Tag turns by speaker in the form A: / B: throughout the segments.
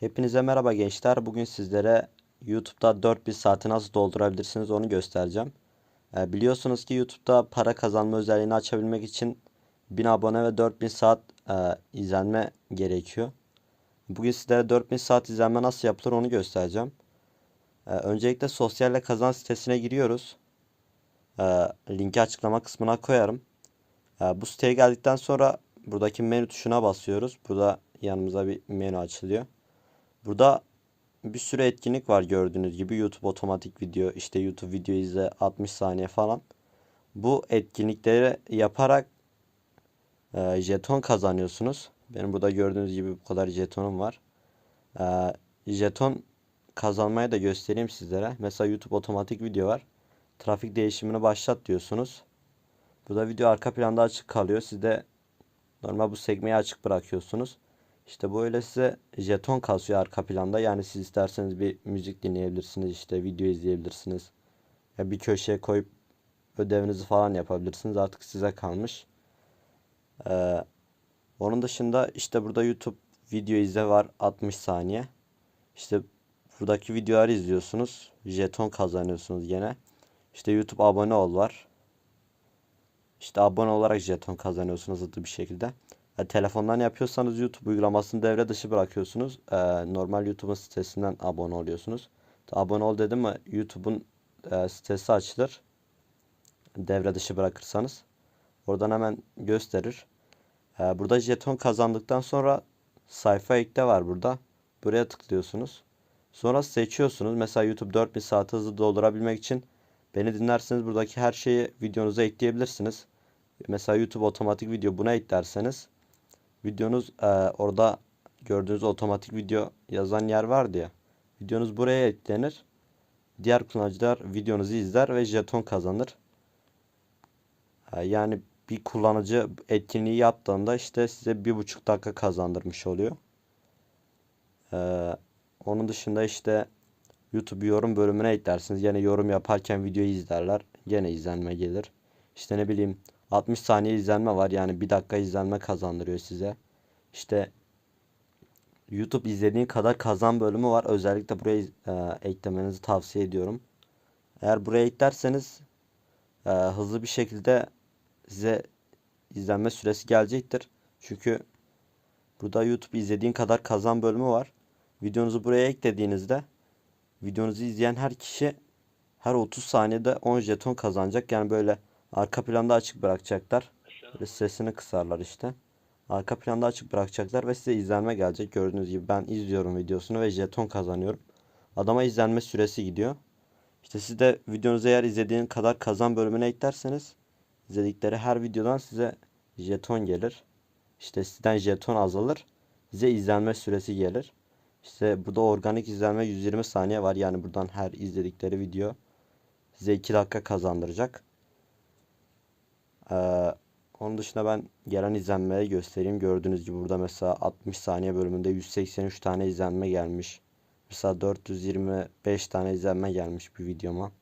A: Hepinize merhaba gençler. Bugün sizlere YouTube'da 4000 saati nasıl doldurabilirsiniz onu göstereceğim. Ee, biliyorsunuz ki YouTube'da para kazanma özelliğini açabilmek için 1000 abone ve 4000 saat e, izlenme gerekiyor. Bugün sizlere 4000 saat izlenme nasıl yapılır onu göstereceğim. Ee, öncelikle Sosyalle Kazan sitesine giriyoruz. Ee, linki açıklama kısmına koyarım. Bu siteye geldikten sonra buradaki menü tuşuna basıyoruz. Burada yanımıza bir menü açılıyor. Burada bir sürü etkinlik var gördüğünüz gibi. YouTube otomatik video, işte YouTube video izle 60 saniye falan. Bu etkinlikleri yaparak e, jeton kazanıyorsunuz. Benim burada gördüğünüz gibi bu kadar jetonum var. E, jeton kazanmayı da göstereyim sizlere. Mesela YouTube otomatik video var. Trafik değişimini başlat diyorsunuz. Burada video arka planda açık kalıyor. Siz de normal bu sekmeyi açık bırakıyorsunuz. İşte böyle size jeton kasıyor arka planda. Yani siz isterseniz bir müzik dinleyebilirsiniz, işte video izleyebilirsiniz. Ya bir köşeye koyup ödevinizi falan yapabilirsiniz. Artık size kalmış. Ee, onun dışında işte burada YouTube video izle var 60 saniye. İşte buradaki videoları izliyorsunuz. Jeton kazanıyorsunuz yine. İşte YouTube abone ol var. İşte abone olarak jeton kazanıyorsunuz hızlı bir şekilde. E, telefondan yapıyorsanız YouTube uygulamasını devre dışı bırakıyorsunuz. E, normal YouTube'un sitesinden abone oluyorsunuz. Abone ol dedim mi YouTube'un e, sitesi açılır. Devre dışı bırakırsanız. Oradan hemen gösterir. E, burada jeton kazandıktan sonra sayfa ekle var burada. Buraya tıklıyorsunuz. Sonra seçiyorsunuz. Mesela YouTube 4000 saat hızlı doldurabilmek için beni dinlerseniz buradaki her şeyi videonuza ekleyebilirsiniz. Mesela YouTube otomatik video buna eklerseniz videonuz e, orada gördüğünüz otomatik video yazan yer vardı ya. Videonuz buraya eklenir. Diğer kullanıcılar videonuzu izler ve jeton kazanır. E, yani bir kullanıcı etkinliği yaptığında işte size bir buçuk dakika kazandırmış oluyor. E, onun dışında işte YouTube yorum bölümüne eklersiniz. Yine yorum yaparken videoyu izlerler. Gene izlenme gelir. İşte ne bileyim 60 saniye izlenme var. Yani bir dakika izlenme kazandırıyor size. İşte YouTube izlediğin kadar kazan bölümü var. Özellikle buraya e, eklemenizi tavsiye ediyorum. Eğer buraya eklerseniz e, hızlı bir şekilde size izlenme süresi gelecektir. Çünkü burada YouTube izlediğin kadar kazan bölümü var. Videonuzu buraya eklediğinizde videonuzu izleyen her kişi her 30 saniyede 10 jeton kazanacak. Yani böyle arka planda açık bırakacaklar. Böyle sesini kısarlar işte. Arka planda açık bırakacaklar ve size izlenme gelecek. Gördüğünüz gibi ben izliyorum videosunu ve jeton kazanıyorum. Adama izlenme süresi gidiyor. İşte siz de videonuzu eğer izlediğin kadar kazan bölümüne eklerseniz izledikleri her videodan size jeton gelir. İşte sizden jeton azalır. Size izlenme süresi gelir. İşte burada organik izlenme 120 saniye var. Yani buradan her izledikleri video size 2 dakika kazandıracak. Ee, onun dışında ben gelen izlenmeyi göstereyim. Gördüğünüz gibi burada mesela 60 saniye bölümünde 183 tane izlenme gelmiş. Mesela 425 tane izlenme gelmiş bir videoma.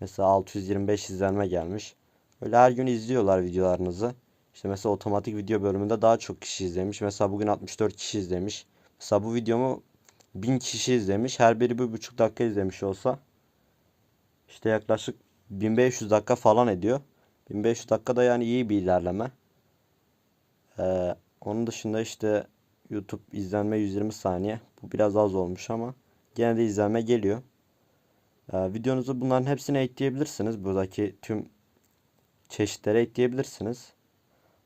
A: Mesela 625 izlenme gelmiş. Öyle her gün izliyorlar videolarınızı. İşte mesela otomatik video bölümünde daha çok kişi izlemiş. Mesela bugün 64 kişi izlemiş. Mesela bu videomu 1000 kişi izlemiş. Her biri bir buçuk dakika izlemiş olsa işte yaklaşık 1500 dakika falan ediyor. 1500 dakikada yani iyi bir ilerleme. Ee, onun dışında işte YouTube izlenme 120 saniye. Bu biraz az olmuş ama gene de izlenme geliyor. Ee, videonuzu bunların hepsine ekleyebilirsiniz. Buradaki tüm çeşitlere ekleyebilirsiniz.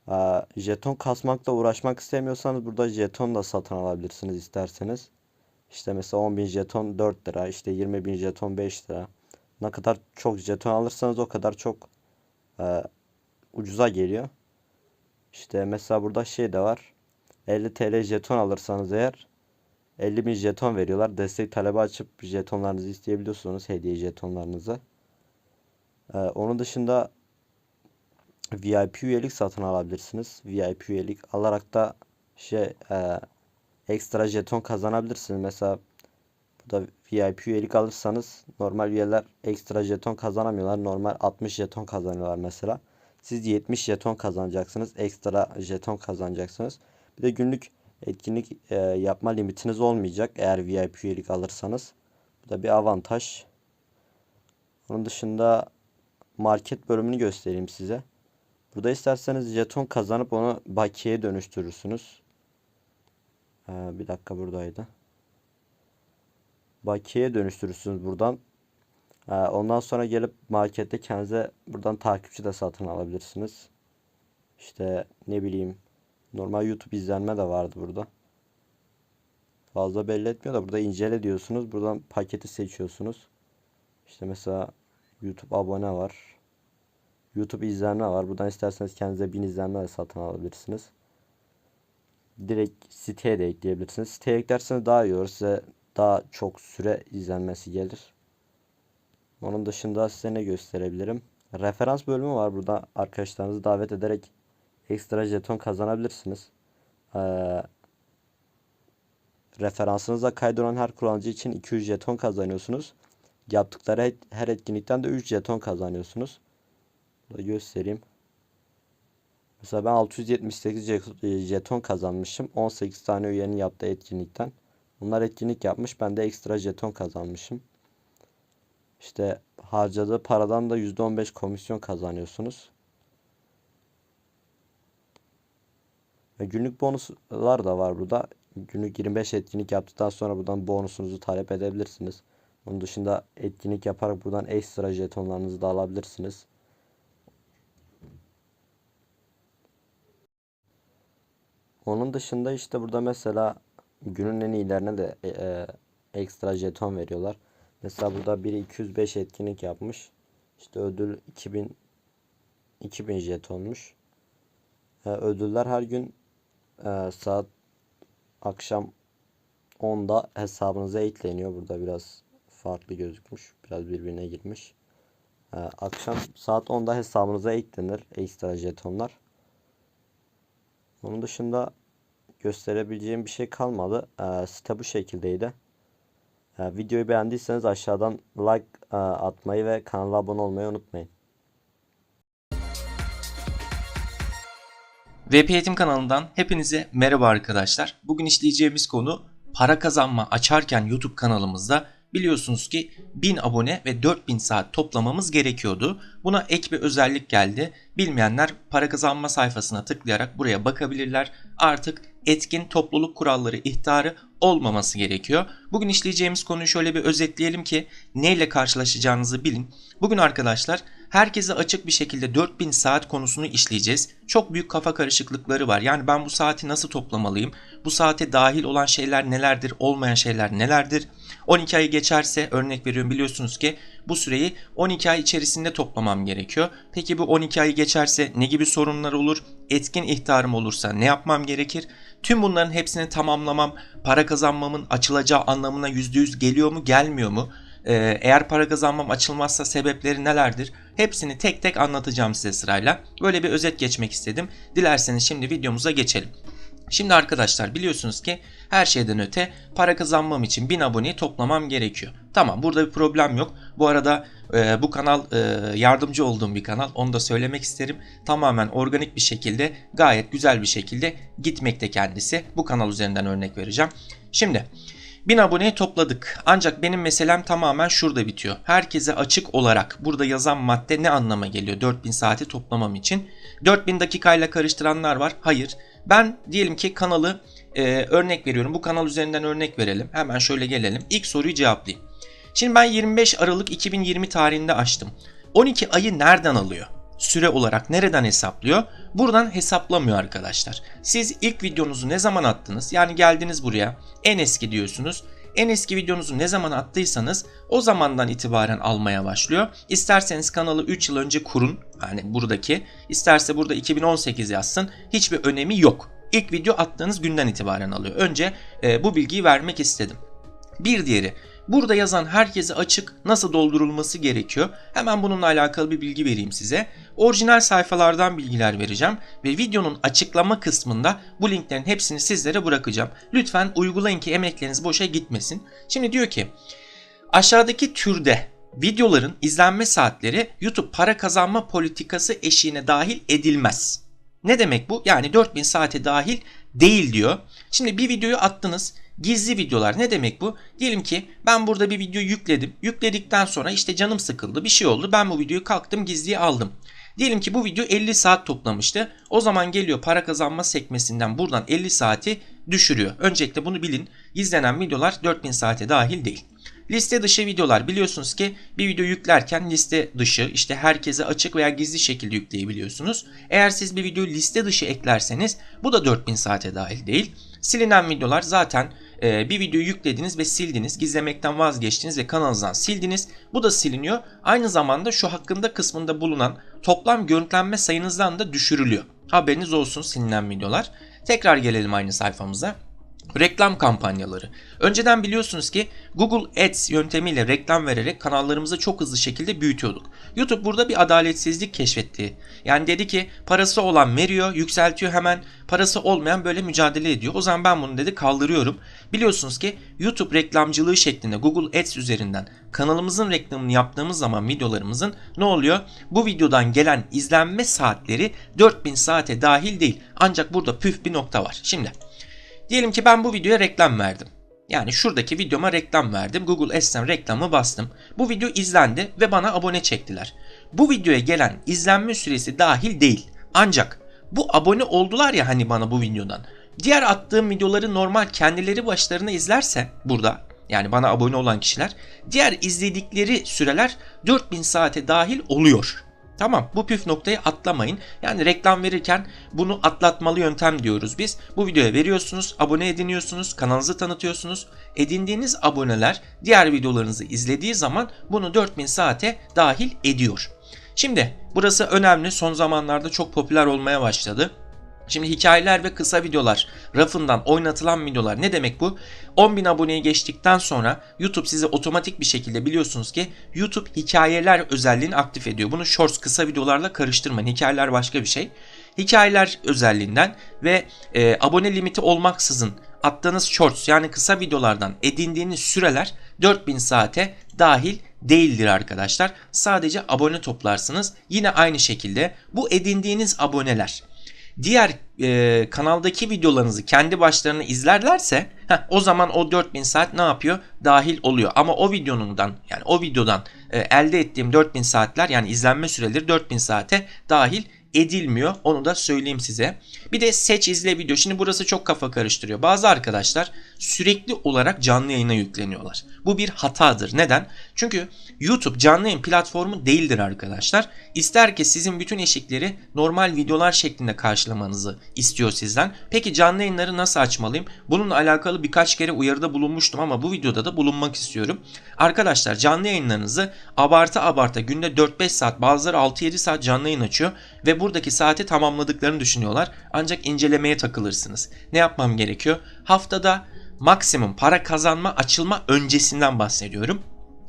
A: Ee, jeton kasmakla uğraşmak istemiyorsanız burada jeton da satın alabilirsiniz isterseniz. İşte mesela 10.000 jeton 4 lira, işte 20.000 jeton 5 lira. Ne kadar çok jeton alırsanız o kadar çok e, ucuza geliyor. İşte mesela burada şey de var. 50 TL jeton alırsanız eğer 50 bin jeton veriyorlar. Destek talebi açıp jetonlarınızı isteyebiliyorsunuz. Hediye jetonlarınızı. Ee, onun dışında VIP üyelik satın alabilirsiniz. VIP üyelik alarak da şey e, ekstra jeton kazanabilirsiniz. Mesela burada VIP üyelik alırsanız normal üyeler ekstra jeton kazanamıyorlar. Normal 60 jeton kazanıyorlar mesela. Siz 70 jeton kazanacaksınız. Ekstra jeton kazanacaksınız. Bir de günlük etkinlik e, yapma limitiniz olmayacak eğer VIP üyelik alırsanız. Bu da bir avantaj. Onun dışında market bölümünü göstereyim size. Burada isterseniz jeton kazanıp onu bakiyeye dönüştürürsünüz. Ee, bir dakika buradaydı. Bakiyeye dönüştürürsünüz buradan. Ee, ondan sonra gelip markette kendinize buradan takipçi de satın alabilirsiniz. İşte ne bileyim normal YouTube izlenme de vardı burada. Fazla belli etmiyor da burada incele diyorsunuz. Buradan paketi seçiyorsunuz. İşte mesela YouTube abone var. YouTube izlenme var. Buradan isterseniz kendinize 1000 izlenme de satın alabilirsiniz. Direkt siteye de ekleyebilirsiniz. Siteye eklerseniz daha iyi olur. Size daha çok süre izlenmesi gelir. Onun dışında size ne gösterebilirim? Referans bölümü var. Burada arkadaşlarınızı davet ederek ekstra jeton kazanabilirsiniz. Ee, referansınıza kaydolan her kullanıcı için 200 jeton kazanıyorsunuz. Yaptıkları her etkinlikten de 3 jeton kazanıyorsunuz. Burada göstereyim. Mesela ben 678 je- e, jeton kazanmışım. 18 tane üyenin yaptığı etkinlikten. Bunlar etkinlik yapmış. Ben de ekstra jeton kazanmışım. İşte harcadığı paradan da %15 komisyon kazanıyorsunuz. Ve günlük bonuslar da var burada. Günlük 25 etkinlik yaptıktan sonra buradan bonusunuzu talep edebilirsiniz. Onun dışında etkinlik yaparak buradan ekstra jetonlarınızı da alabilirsiniz. Onun dışında işte burada mesela günün en iyilerine de e, e, ekstra jeton veriyorlar. Mesela burada biri 205 etkinlik yapmış. İşte ödül 2000 2000 jetonmuş. E, ödüller her gün e, saat akşam 10'da hesabınıza ekleniyor. Burada biraz farklı gözükmüş. Biraz birbirine girmiş. E, akşam saat 10'da hesabınıza eklenir ekstra jetonlar. Onun dışında gösterebileceğim bir şey kalmadı. Ee, site bu şekildeydi. Ee, videoyu beğendiyseniz aşağıdan like e, atmayı ve kanala abone olmayı unutmayın.
B: VP Eğitim kanalından hepinize merhaba arkadaşlar. Bugün işleyeceğimiz konu para kazanma açarken YouTube kanalımızda biliyorsunuz ki 1000 abone ve 4000 saat toplamamız gerekiyordu. Buna ek bir özellik geldi. Bilmeyenler para kazanma sayfasına tıklayarak buraya bakabilirler. Artık etkin topluluk kuralları ihtarı olmaması gerekiyor. Bugün işleyeceğimiz konuyu şöyle bir özetleyelim ki neyle karşılaşacağınızı bilin. Bugün arkadaşlar herkese açık bir şekilde 4000 saat konusunu işleyeceğiz. Çok büyük kafa karışıklıkları var. Yani ben bu saati nasıl toplamalıyım? Bu saate dahil olan şeyler nelerdir? Olmayan şeyler nelerdir? 12 ayı geçerse örnek veriyorum biliyorsunuz ki bu süreyi 12 ay içerisinde toplamam gerekiyor. Peki bu 12 ayı geçerse ne gibi sorunlar olur? Etkin ihtarım olursa ne yapmam gerekir? Tüm bunların hepsini tamamlamam para kazanmamın açılacağı anlamına %100 geliyor mu gelmiyor mu? Ee, eğer para kazanmam açılmazsa sebepleri nelerdir? Hepsini tek tek anlatacağım size sırayla. Böyle bir özet geçmek istedim. Dilerseniz şimdi videomuza geçelim. Şimdi arkadaşlar biliyorsunuz ki her şeyden öte para kazanmam için 1000 aboneyi toplamam gerekiyor. Tamam burada bir problem yok. Bu arada e, bu kanal e, yardımcı olduğum bir kanal onu da söylemek isterim. Tamamen organik bir şekilde gayet güzel bir şekilde gitmekte kendisi. Bu kanal üzerinden örnek vereceğim. Şimdi 1000 aboneyi topladık. Ancak benim meselem tamamen şurada bitiyor. Herkese açık olarak burada yazan madde ne anlama geliyor 4000 saati toplamam için? 4000 dakikayla karıştıranlar var. Hayır. Ben diyelim ki kanalı e, örnek veriyorum. Bu kanal üzerinden örnek verelim. Hemen şöyle gelelim. İlk soruyu cevaplayayım. Şimdi ben 25 Aralık 2020 tarihinde açtım. 12 ayı nereden alıyor? Süre olarak nereden hesaplıyor? Buradan hesaplamıyor arkadaşlar. Siz ilk videonuzu ne zaman attınız? Yani geldiniz buraya en eski diyorsunuz. En eski videonuzu ne zaman attıysanız o zamandan itibaren almaya başlıyor. İsterseniz kanalı 3 yıl önce kurun. Yani buradaki. isterse burada 2018 yazsın. Hiçbir önemi yok. İlk video attığınız günden itibaren alıyor. Önce e, bu bilgiyi vermek istedim. Bir diğeri Burada yazan herkese açık nasıl doldurulması gerekiyor. Hemen bununla alakalı bir bilgi vereyim size. Orijinal sayfalardan bilgiler vereceğim ve videonun açıklama kısmında bu linklerin hepsini sizlere bırakacağım. Lütfen uygulayın ki emekleriniz boşa gitmesin. Şimdi diyor ki aşağıdaki türde videoların izlenme saatleri YouTube para kazanma politikası eşiğine dahil edilmez. Ne demek bu? Yani 4000 saate dahil değil diyor. Şimdi bir videoyu attınız. Gizli videolar ne demek bu? Diyelim ki ben burada bir video yükledim. Yükledikten sonra işte canım sıkıldı bir şey oldu. Ben bu videoyu kalktım gizliye aldım. Diyelim ki bu video 50 saat toplamıştı. O zaman geliyor para kazanma sekmesinden buradan 50 saati düşürüyor. Öncelikle bunu bilin. Gizlenen videolar 4000 saate dahil değil. Liste dışı videolar biliyorsunuz ki bir video yüklerken liste dışı işte herkese açık veya gizli şekilde yükleyebiliyorsunuz. Eğer siz bir videoyu liste dışı eklerseniz bu da 4000 saate dahil değil. Silinen videolar zaten e, bir videoyu yüklediniz ve sildiniz. Gizlemekten vazgeçtiniz ve kanalınızdan sildiniz. Bu da siliniyor. Aynı zamanda şu hakkında kısmında bulunan toplam görüntülenme sayınızdan da düşürülüyor. Haberiniz olsun silinen videolar. Tekrar gelelim aynı sayfamıza. Reklam kampanyaları. Önceden biliyorsunuz ki Google Ads yöntemiyle reklam vererek kanallarımızı çok hızlı şekilde büyütüyorduk. YouTube burada bir adaletsizlik keşfetti. Yani dedi ki parası olan veriyor, yükseltiyor hemen, parası olmayan böyle mücadele ediyor. O zaman ben bunu dedi kaldırıyorum. Biliyorsunuz ki YouTube reklamcılığı şeklinde Google Ads üzerinden kanalımızın reklamını yaptığımız zaman videolarımızın ne oluyor? Bu videodan gelen izlenme saatleri 4000 saate dahil değil. Ancak burada püf bir nokta var. Şimdi Diyelim ki ben bu videoya reklam verdim. Yani şuradaki videoma reklam verdim. Google Ads'ten reklamı bastım. Bu video izlendi ve bana abone çektiler. Bu videoya gelen izlenme süresi dahil değil. Ancak bu abone oldular ya hani bana bu videodan. Diğer attığım videoları normal kendileri başlarına izlerse burada yani bana abone olan kişiler diğer izledikleri süreler 4000 saate dahil oluyor. Tamam bu püf noktayı atlamayın. Yani reklam verirken bunu atlatmalı yöntem diyoruz biz. Bu videoya veriyorsunuz, abone ediniyorsunuz, kanalınızı tanıtıyorsunuz. Edindiğiniz aboneler diğer videolarınızı izlediği zaman bunu 4000 saate dahil ediyor. Şimdi burası önemli. Son zamanlarda çok popüler olmaya başladı. Şimdi hikayeler ve kısa videolar rafından oynatılan videolar ne demek bu? 10.000 aboneye geçtikten sonra YouTube size otomatik bir şekilde biliyorsunuz ki YouTube hikayeler özelliğini aktif ediyor. Bunu shorts kısa videolarla karıştırmayın. Hikayeler başka bir şey. Hikayeler özelliğinden ve e, abone limiti olmaksızın attığınız shorts yani kısa videolardan edindiğiniz süreler 4000 saate dahil değildir arkadaşlar. Sadece abone toplarsınız. Yine aynı şekilde bu edindiğiniz aboneler diğer e, kanaldaki videolarınızı kendi başlarına izlerlerse heh, o zaman o 4000 saat ne yapıyor? Dahil oluyor. Ama o videonundan yani o videodan e, elde ettiğim 4000 saatler yani izlenme süreleri 4000 saate dahil edilmiyor. Onu da söyleyeyim size. Bir de seç izle video. Şimdi burası çok kafa karıştırıyor. Bazı arkadaşlar sürekli olarak canlı yayına yükleniyorlar. Bu bir hatadır. Neden? Çünkü YouTube canlı yayın platformu değildir arkadaşlar. İster ki sizin bütün eşikleri normal videolar şeklinde karşılamanızı istiyor sizden. Peki canlı yayınları nasıl açmalıyım? Bununla alakalı birkaç kere uyarıda bulunmuştum ama bu videoda da bulunmak istiyorum. Arkadaşlar canlı yayınlarınızı abartı abartı günde 4-5 saat bazıları 6-7 saat canlı yayın açıyor ve buradaki saati tamamladıklarını düşünüyorlar. Ancak incelemeye takılırsınız. Ne yapmam gerekiyor? Haftada maksimum para kazanma açılma öncesinden bahsediyorum.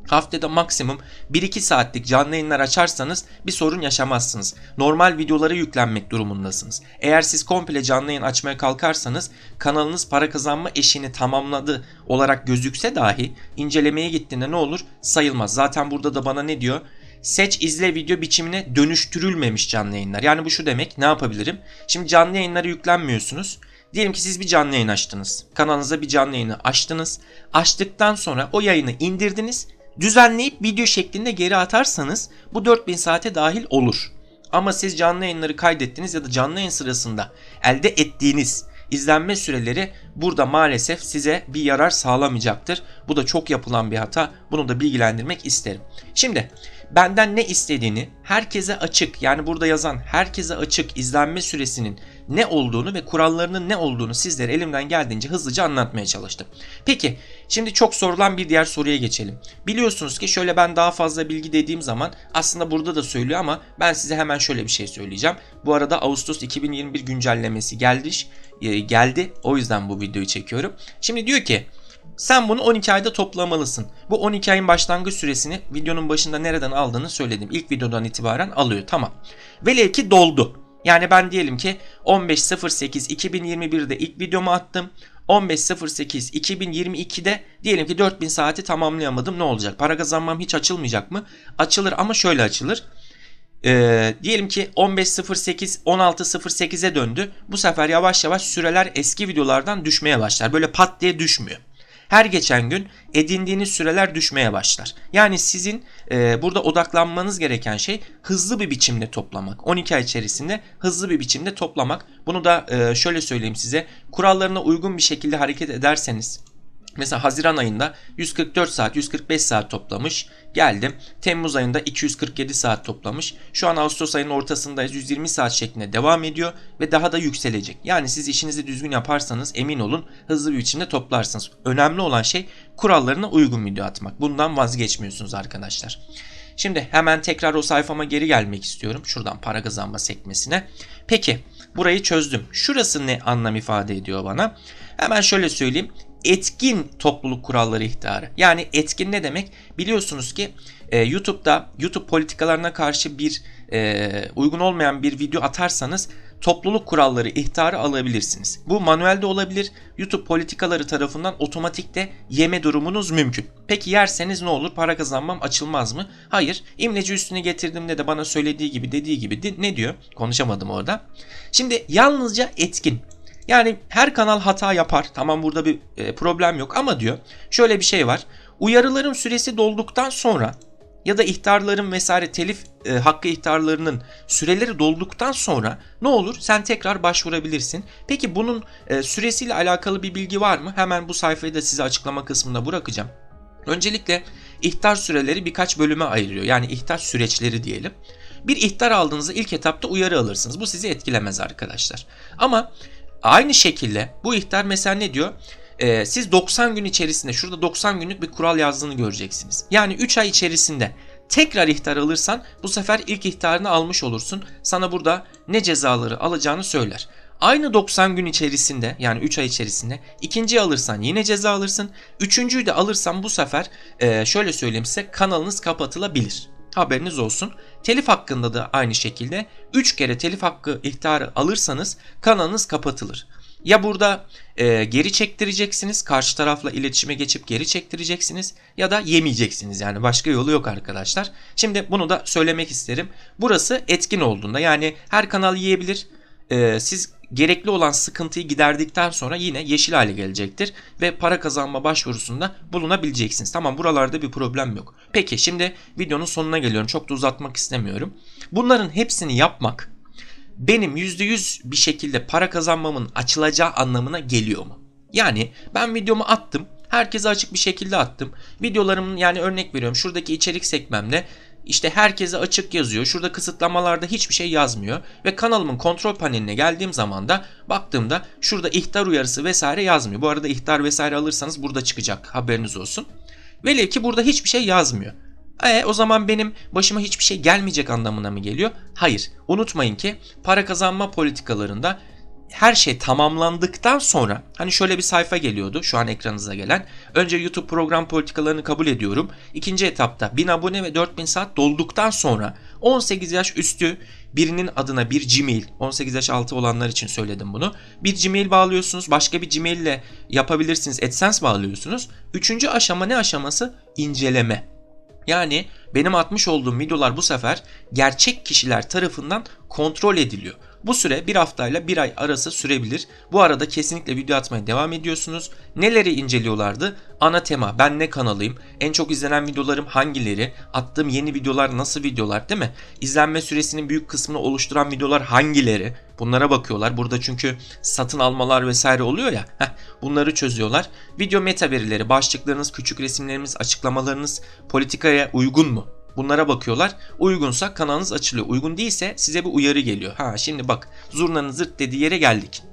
B: Haftada maksimum 1-2 saatlik canlı yayınlar açarsanız bir sorun yaşamazsınız. Normal videolara yüklenmek durumundasınız. Eğer siz komple canlı yayın açmaya kalkarsanız kanalınız para kazanma eşiğini tamamladı olarak gözükse dahi incelemeye gittiğinde ne olur? Sayılmaz. Zaten burada da bana ne diyor? Seç izle video biçimine dönüştürülmemiş canlı yayınlar. Yani bu şu demek ne yapabilirim? Şimdi canlı yayınlara yüklenmiyorsunuz. Diyelim ki siz bir canlı yayın açtınız. Kanalınıza bir canlı yayını açtınız. Açtıktan sonra o yayını indirdiniz. Düzenleyip video şeklinde geri atarsanız bu 4000 saate dahil olur. Ama siz canlı yayınları kaydettiniz ya da canlı yayın sırasında elde ettiğiniz izlenme süreleri burada maalesef size bir yarar sağlamayacaktır. Bu da çok yapılan bir hata. Bunu da bilgilendirmek isterim. Şimdi benden ne istediğini herkese açık yani burada yazan herkese açık izlenme süresinin ne olduğunu ve kurallarının ne olduğunu sizlere elimden geldiğince hızlıca anlatmaya çalıştım. Peki şimdi çok sorulan bir diğer soruya geçelim. Biliyorsunuz ki şöyle ben daha fazla bilgi dediğim zaman aslında burada da söylüyor ama ben size hemen şöyle bir şey söyleyeceğim. Bu arada Ağustos 2021 güncellemesi geldi. geldi. O yüzden bu videoyu çekiyorum. Şimdi diyor ki sen bunu 12 ayda toplamalısın. Bu 12 ayın başlangıç süresini videonun başında nereden aldığını söyledim. İlk videodan itibaren alıyor. Tamam. Velev ki doldu. Yani ben diyelim ki 15.08 2021'de ilk videomu attım. 15.08 2022'de diyelim ki 4000 saati tamamlayamadım ne olacak? Para kazanmam hiç açılmayacak mı? Açılır ama şöyle açılır. Ee, diyelim ki 15.08 16.08'e döndü. Bu sefer yavaş yavaş süreler eski videolardan düşmeye başlar. Böyle pat diye düşmüyor. Her geçen gün edindiğiniz süreler düşmeye başlar. Yani sizin e, burada odaklanmanız gereken şey hızlı bir biçimde toplamak. 12 ay içerisinde hızlı bir biçimde toplamak. Bunu da e, şöyle söyleyeyim size. Kurallarına uygun bir şekilde hareket ederseniz Mesela Haziran ayında 144 saat, 145 saat toplamış. Geldim. Temmuz ayında 247 saat toplamış. Şu an Ağustos ayının ortasındayız. 120 saat şeklinde devam ediyor ve daha da yükselecek. Yani siz işinizi düzgün yaparsanız emin olun hızlı bir biçimde toplarsınız. Önemli olan şey kurallarına uygun video atmak. Bundan vazgeçmiyorsunuz arkadaşlar. Şimdi hemen tekrar o sayfama geri gelmek istiyorum. Şuradan para kazanma sekmesine. Peki burayı çözdüm. Şurası ne anlam ifade ediyor bana? Hemen şöyle söyleyeyim etkin topluluk kuralları ihtarı. Yani etkin ne demek? Biliyorsunuz ki e, YouTube'da YouTube politikalarına karşı bir e, uygun olmayan bir video atarsanız topluluk kuralları ihtarı alabilirsiniz. Bu manuelde olabilir. YouTube politikaları tarafından otomatikte yeme durumunuz mümkün. Peki yerseniz ne olur? Para kazanmam açılmaz mı? Hayır. İmleci üstüne getirdiğimde de bana söylediği gibi dediği gibi ne diyor? Konuşamadım orada. Şimdi yalnızca etkin yani her kanal hata yapar. Tamam burada bir e, problem yok ama diyor şöyle bir şey var. Uyarıların süresi dolduktan sonra ya da ihtarların vesaire telif e, hakkı ihtarlarının süreleri dolduktan sonra ne olur? Sen tekrar başvurabilirsin. Peki bunun e, süresiyle alakalı bir bilgi var mı? Hemen bu sayfayı da size açıklama kısmında bırakacağım. Öncelikle ihtar süreleri birkaç bölüme ayırıyor. Yani ihtar süreçleri diyelim. Bir ihtar aldığınızda ilk etapta uyarı alırsınız. Bu sizi etkilemez arkadaşlar. Ama Aynı şekilde bu ihtar mesela ne diyor? Ee, siz 90 gün içerisinde şurada 90 günlük bir kural yazdığını göreceksiniz. Yani 3 ay içerisinde tekrar ihtar alırsan bu sefer ilk ihtarını almış olursun. Sana burada ne cezaları alacağını söyler. Aynı 90 gün içerisinde yani 3 ay içerisinde ikinciyi alırsan yine ceza alırsın. Üçüncüyü de alırsan bu sefer e, şöyle söyleyeyim size kanalınız kapatılabilir. Haberiniz olsun. Telif hakkında da aynı şekilde 3 kere telif hakkı ihtarı alırsanız kanalınız kapatılır. Ya burada e, geri çektireceksiniz, karşı tarafla iletişime geçip geri çektireceksiniz ya da yemeyeceksiniz yani başka yolu yok arkadaşlar. Şimdi bunu da söylemek isterim. Burası etkin olduğunda yani her kanal yiyebilir. E, siz gerekli olan sıkıntıyı giderdikten sonra yine yeşil hale gelecektir ve para kazanma başvurusunda bulunabileceksiniz. Tamam buralarda bir problem yok. Peki şimdi videonun sonuna geliyorum. Çok da uzatmak istemiyorum. Bunların hepsini yapmak benim %100 bir şekilde para kazanmamın açılacağı anlamına geliyor mu? Yani ben videomu attım. Herkese açık bir şekilde attım. Videolarımın yani örnek veriyorum şuradaki içerik sekmemle işte herkese açık yazıyor. Şurada kısıtlamalarda hiçbir şey yazmıyor. Ve kanalımın kontrol paneline geldiğim zaman da baktığımda şurada ihtar uyarısı vesaire yazmıyor. Bu arada ihtar vesaire alırsanız burada çıkacak haberiniz olsun. Velev ki burada hiçbir şey yazmıyor. E o zaman benim başıma hiçbir şey gelmeyecek anlamına mı geliyor? Hayır. Unutmayın ki para kazanma politikalarında her şey tamamlandıktan sonra hani şöyle bir sayfa geliyordu şu an ekranınıza gelen. Önce YouTube program politikalarını kabul ediyorum. İkinci etapta 1000 abone ve 4000 saat dolduktan sonra 18 yaş üstü birinin adına bir Gmail 18 yaş altı olanlar için söyledim bunu. Bir Gmail bağlıyorsunuz. Başka bir Gmail ile yapabilirsiniz. AdSense bağlıyorsunuz. Üçüncü aşama ne aşaması? İnceleme. Yani benim atmış olduğum videolar bu sefer gerçek kişiler tarafından kontrol ediliyor. Bu süre bir haftayla bir ay arası sürebilir. Bu arada kesinlikle video atmaya devam ediyorsunuz. Neleri inceliyorlardı? Ana tema, ben ne kanalıyım, en çok izlenen videolarım hangileri, attığım yeni videolar nasıl videolar değil mi? İzlenme süresinin büyük kısmını oluşturan videolar hangileri? Bunlara bakıyorlar. Burada çünkü satın almalar vesaire oluyor ya. Heh, bunları çözüyorlar. Video meta verileri, başlıklarınız, küçük resimleriniz, açıklamalarınız politikaya uygun mu? Bunlara bakıyorlar. Uygunsa kanalınız açılıyor. Uygun değilse size bir uyarı geliyor. Ha şimdi bak zurnanın zırt dediği yere geldik.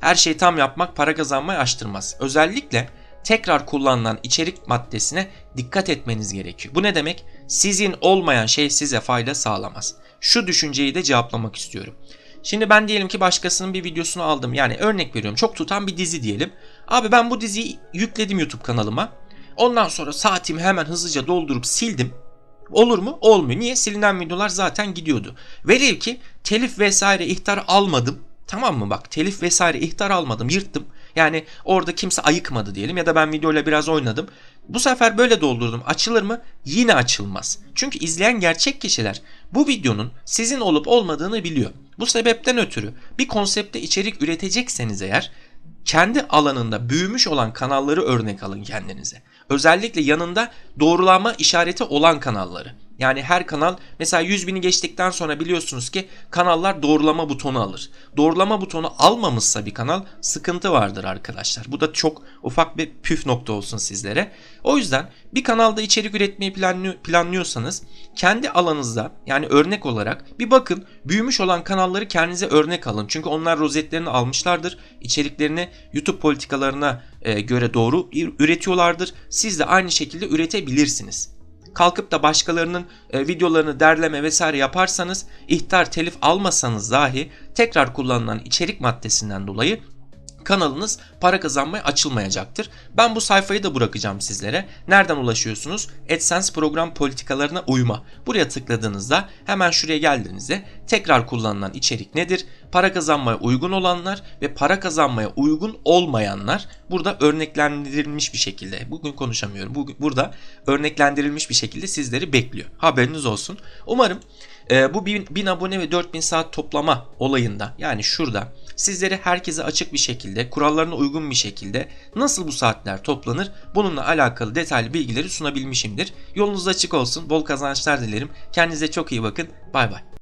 B: Her şeyi tam yapmak para kazanmayı aştırmaz. Özellikle tekrar kullanılan içerik maddesine dikkat etmeniz gerekiyor. Bu ne demek? Sizin olmayan şey size fayda sağlamaz. Şu düşünceyi de cevaplamak istiyorum. Şimdi ben diyelim ki başkasının bir videosunu aldım. Yani örnek veriyorum çok tutan bir dizi diyelim. Abi ben bu diziyi yükledim YouTube kanalıma. Ondan sonra saatimi hemen hızlıca doldurup sildim. Olur mu? Olmuyor. Niye? Silinen videolar zaten gidiyordu. Velev ki telif vesaire ihtar almadım. Tamam mı? Bak telif vesaire ihtar almadım. Yırttım. Yani orada kimse ayıkmadı diyelim ya da ben videoyla biraz oynadım. Bu sefer böyle doldurdum. Açılır mı? Yine açılmaz. Çünkü izleyen gerçek kişiler bu videonun sizin olup olmadığını biliyor. Bu sebepten ötürü bir konsepte içerik üretecekseniz eğer kendi alanında büyümüş olan kanalları örnek alın kendinize. Özellikle yanında doğrulama işareti olan kanalları. Yani her kanal mesela 100 bini geçtikten sonra biliyorsunuz ki kanallar doğrulama butonu alır. Doğrulama butonu almamışsa bir kanal sıkıntı vardır arkadaşlar. Bu da çok ufak bir püf nokta olsun sizlere. O yüzden bir kanalda içerik üretmeyi planlıyor, planlıyorsanız kendi alanınızda yani örnek olarak bir bakın büyümüş olan kanalları kendinize örnek alın. Çünkü onlar rozetlerini almışlardır. İçeriklerini YouTube politikalarına e, göre doğru üretiyorlardır. Siz de aynı şekilde üretebilirsiniz kalkıp da başkalarının e, videolarını derleme vesaire yaparsanız ihtar telif almasanız dahi tekrar kullanılan içerik maddesinden dolayı kanalınız para kazanmaya açılmayacaktır. Ben bu sayfayı da bırakacağım sizlere. Nereden ulaşıyorsunuz? AdSense program politikalarına uyma. Buraya tıkladığınızda hemen şuraya geldiğinizde tekrar kullanılan içerik nedir? Para kazanmaya uygun olanlar ve para kazanmaya uygun olmayanlar burada örneklendirilmiş bir şekilde. Bugün konuşamıyorum. Bugün, burada örneklendirilmiş bir şekilde sizleri bekliyor. Haberiniz olsun. Umarım e, bu 1000 abone ve 4000 saat toplama olayında yani şurada sizleri herkese açık bir şekilde, kurallarına uygun bir şekilde nasıl bu saatler toplanır bununla alakalı detaylı bilgileri sunabilmişimdir. Yolunuz açık olsun, bol kazançlar dilerim. Kendinize çok iyi bakın. Bay bay.